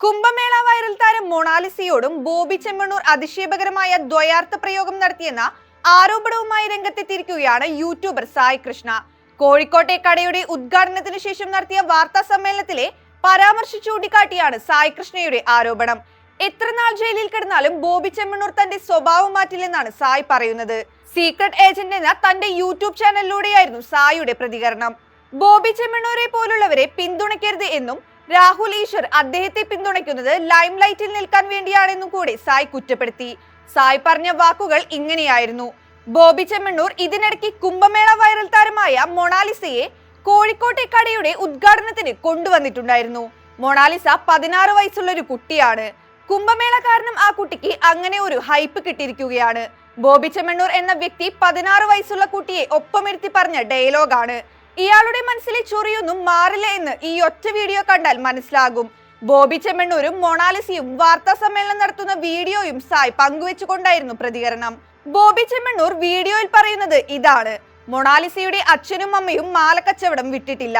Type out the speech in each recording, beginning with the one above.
Kumbh Mela viral താരം മൊണാലിസയോടും ബോബി ചെമ്മണ്ണൂർ അതിശയപകരമായ ദ്വയാർത്ഥ പ്രയോഗം നടത്തിയെന്ന ആരോപണവുമായി രംഗത്തെത്തിയിരിക്കുകയാണ് യൂട്യൂബർ സായി കൃഷ്ണ. കോഴിക്കോട്ടെ കടയുടെ ഉദ്ഘാടനത്തിന് ശേഷം നടത്തിയ വാർത്താ സമ്മേളനത്തിലെ പരാമർശം ചൂണ്ടിക്കാട്ടിയാണ് സായി കൃഷ്ണയുടെ ആരോപണം. എത്ര നാൾ ജയിലിൽ കിടന്നാലും ബോബി ചെമ്മണ്ണൂർ തന്റെ സ്വഭാവം മാറ്റില്ലെന്നാണ് സായ് പറയുന്നത്. സീക്രട്ട് ഏജന്റ് എന്ന തന്റെ യൂട്യൂബ് ചാനലിലൂടെയായിരുന്നു സായിയുടെ പ്രതികരണം. ബോബി ചെമ്മണ്ണൂരെ പോലുള്ളവരെ പിന്തുണയ്ക്കരുത് എന്നും രാഹുൽ ഈശ്വർ അദ്ദേഹത്തെ പിന്തുണയ്ക്കുന്നത് ലൈം ലൈറ്റിൽ നിൽക്കാൻ വേണ്ടിയാണെന്നും കൂടി സായ് കുറ്റപ്പെടുത്തി. സായ് പറഞ്ഞ വാക്കുകൾ ഇങ്ങനെയായിരുന്നു. ബോബി ചെമ്മണ്ണൂർ ഇതിനിടയ്ക്ക് കുംഭമേള വൈറൽ താരമായ മൊണാലിസയെ കോഴിക്കോട്ടെ കടയുടെ ഉദ്ഘാടനത്തിന് കൊണ്ടുവന്നിട്ടുണ്ടായിരുന്നു. മൊണാലിസ പതിനാറ് വയസ്സുള്ള ഒരു കുട്ടിയാണ്. കുംഭമേള കാരണം ആ കുട്ടിക്ക് അങ്ങനെ ഒരു ഹൈപ്പ് കിട്ടിയിരിക്കുകയാണ്. ബോബി ചെമ്മണ്ണൂർ എന്ന വ്യക്തി പതിനാറ് വയസ്സുള്ള കുട്ടിയെ ഒപ്പമിരുത്തി പറഞ്ഞ ഡയലോഗാണ് ഇയാളുടെ മനസ്സിലെ ചൊറിയൊന്നും മാറില്ല എന്ന് ഈ ഒറ്റ വീഡിയോ കണ്ടാൽ മനസ്സിലാകും. ബോബി ചെമ്മണ്ണൂരും മൊണാലിസിയും വാർത്താ സമ്മേളനം നടത്തുന്ന വീഡിയോയും സായ് പങ്കുവെച്ചുകൊണ്ടായിരുന്നു പ്രതികരണം. ബോബി ചെമ്മണ്ണൂർ വീഡിയോയിൽ പറയുന്നത് ഇതാണ്. മൊണാലിസയുടെ അച്ഛനും അമ്മയും മാലക്കച്ചവടം വിട്ടിട്ടില്ല.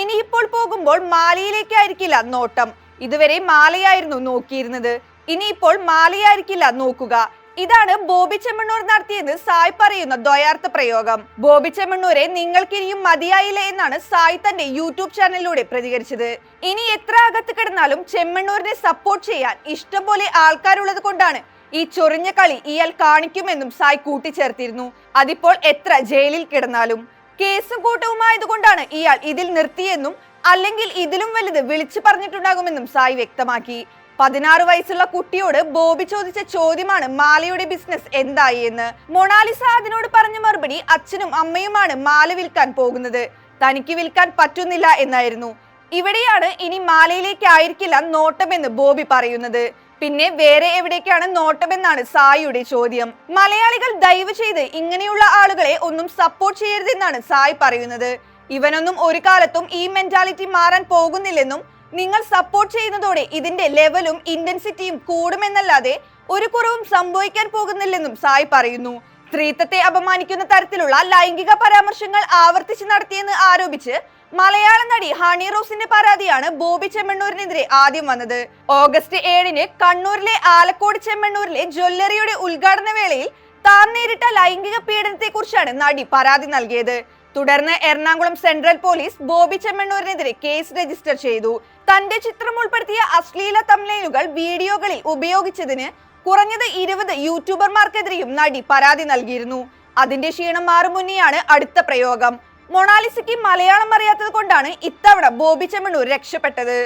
ഇനിയിപ്പോൾ പോകുമ്പോൾ മാലയിലേക്കായിരിക്കില്ല നോട്ടം. ഇതുവരെ മാലയായിരുന്നു നോക്കിയിരുന്നത്. ഇനിയിപ്പോൾ മാലയായിരിക്കില്ല നോക്കുക. ഇതാണ് ബോബി ചെമ്മണ്ണൂർ നടത്തിയെന്ന് സായ് പറയുന്ന ദ്വയാർത്ഥ പ്രയോഗം. ബോബി ചെമ്മണ്ണൂരെ നിങ്ങൾക്കിനിയും മതിയായില്ല എന്നാണ് സായ് തന്റെ യൂട്യൂബ് ചാനലിലൂടെ പ്രതികരിച്ചത്. ഇനി എത്ര അകത്ത് കിടന്നാലും ചെമ്മണ്ണൂരിനെ സപ്പോർട്ട് ചെയ്യാൻ ഇഷ്ടം പോലെ ആൾക്കാരുള്ളത് കൊണ്ടാണ് ഈ ചൊറിഞ്ഞ കളി ഇയാൾ കാണിക്കുമെന്നും സായ് കൂട്ടിച്ചേർത്തിരുന്നു. അതിപ്പോൾ എത്ര ജയിലിൽ കിടന്നാലും. കേസും കൂട്ടവുമായതുകൊണ്ടാണ് ഇയാൾ ഇതിൽ നിർത്തിയെന്നും അല്ലെങ്കിൽ ഇതിലും വലുത് വിളിച്ചു പറഞ്ഞിട്ടുണ്ടാകുമെന്നും സായ് വ്യക്തമാക്കി. പതിനാറ് വയസ്സുള്ള കുട്ടിയോട് ബോബി ചോദിച്ച ചോദ്യമാണ് മാലയുടെ ബിസിനസ് എന്തായി എന്ന്. മൊണാലിസ അതിനോട് പറഞ്ഞ മറുപടി അച്ഛനും അമ്മയുമാണ് മാല വിൽക്കാൻ പോകുന്നത്. തനിക്ക് വിൽക്കാൻ പറ്റുന്നില്ല എന്നായിരുന്നു. ഇവിടെയാണ് ഇനി മാലയിലേക്കായിരിക്കില്ല നോട്ടമെന്ന് ബോബി പറയുന്നത്. പിന്നെ വേറെ എവിടേക്കാണ് നോട്ടമെന്നാണ് സായിയുടെ ചോദ്യം. മലയാളികൾ ദയവ് ചെയ്ത് ഇങ്ങനെയുള്ള ആളുകളെ ഒന്നും സപ്പോർട്ട് ചെയ്യരുതെന്നാണ് സായി പറയുന്നത്. ഇവനൊന്നും ഒരു കാലത്തും ഈ മെന്റാലിറ്റി മാറാൻ പോകുന്നില്ലെന്നും നിങ്ങൾ സപ്പോർട്ട് ചെയ്യുന്നതോടെ ഇതിന്റെ ലെവലും ഇന്റൻസിറ്റിയും കൂടുമെന്നല്ലാതെ ഒരു കുറവും സംഭവിക്കാൻ പോകുന്നില്ലെന്നും സായി പറയുന്നു. സ്ത്രീത്വത്തെ അപമാനിക്കുന്ന തരത്തിലുള്ള ലൈംഗിക പരാമർശങ്ങൾ ആവർത്തിച്ച് നടത്തിയെന്ന് ആരോപിച്ച് മലയാള നടി ഹണി റോസിന്റെ പരാതിയാണ് ബോബി ചെമ്മണ്ണൂരിനെതിരെ ആദ്യം വന്നത്. ഓഗസ്റ്റ് ഏഴിന് കണ്ണൂരിലെ ആലക്കോട് ചെമ്മണ്ണൂരിലെ ജ്വല്ലറിയുടെ ഉദ്ഘാടന വേളയിൽ താൻ നേരിട്ട ലൈംഗിക പീഡനത്തെക്കുറിച്ചാണ് നടി പരാതി നൽകിയത്. തുടർന്ന് എറണാകുളം സെൻട്രൽ പോലീസ് ബോബി ചെമ്മണ്ണൂരിനെതിരെ കേസ് രജിസ്റ്റർ ചെയ്തു. തന്റെ ചിത്രം ഉൾപ്പെടുത്തിയ അശ്ലീല തമ്മിലുകൾ വീഡിയോകളിൽ ഉപയോഗിച്ചതിന് കുറഞ്ഞത് ഇരുപത് യൂട്യൂബർമാർക്കെതിരെയും നടി പരാതി നൽകിയിരുന്നു. അതിന്റെ ക്ഷീണം മാറും മുന്നെയാണ് അടുത്ത പ്രയോഗം. മൊണാലിസയ്ക്ക് മലയാളം അറിയാത്തത് കൊണ്ടാണ് ഇത്തവണ ബോബി ചെമ്മണ്ണൂർ രക്ഷപ്പെട്ടത്.